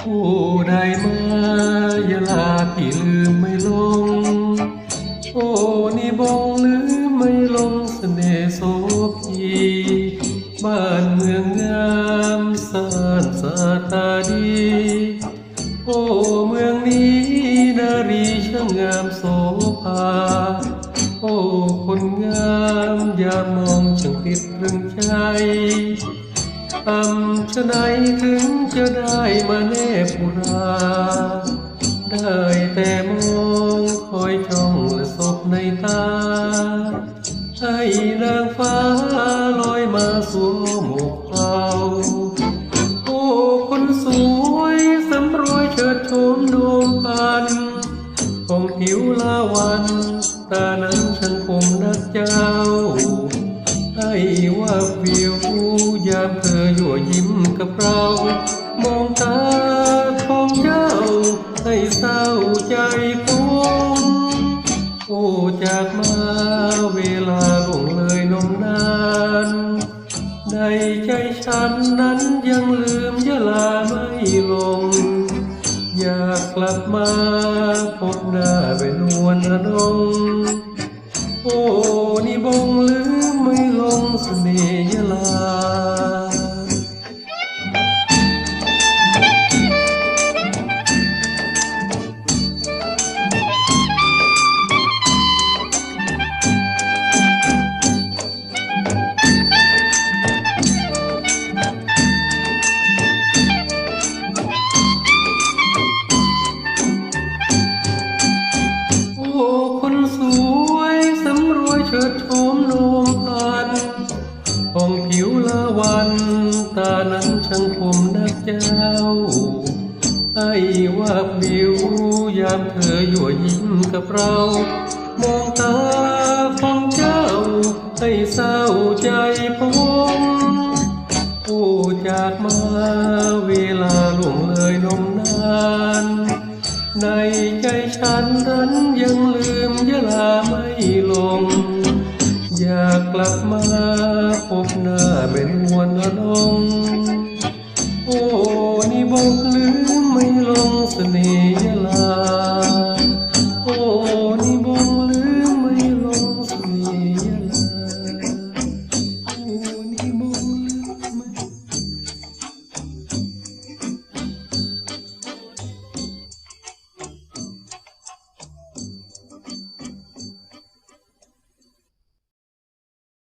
ผู้ใดมายาลาพี่ลืมไม่ลง โอ้นี่บงลืมไม่ลงเสน่ห์โสพีบ้านเมืองงามสานสาตาดี โอ้เมืองนี้นารีช่างงามโสภา งามยามมองช่างติดตรึงใจทำชะไหนถึงจะได้มาแนบอุราได้แต่มองคอยจ้องและศพในตา ให้นางฟ้าลอยมาสวมหมวกเขาโอ้คนสวยสำรวยเฉิดโฉมดวงพันของผิวลาวันตานั้น กับเรา มองตาของเจ้า ให้เศร้าใจผมโอ้จากมาเวลาล่วงเลยนมนาน ในใจฉันนั้นยังลืมยะลาไม่ลง อยากกลับมาพบหน้าเป็นวลระนง วันตานั้นช่างคมนักเจ้าให้ว่าบิวยามเธอยั่ยิ้มกับเรา มองตาของเจ้า ให้เศร้าใจผมโอ้จากมาเวลาล่วงเลยนมนาน ในใจฉันนั้นยัง หน้าเ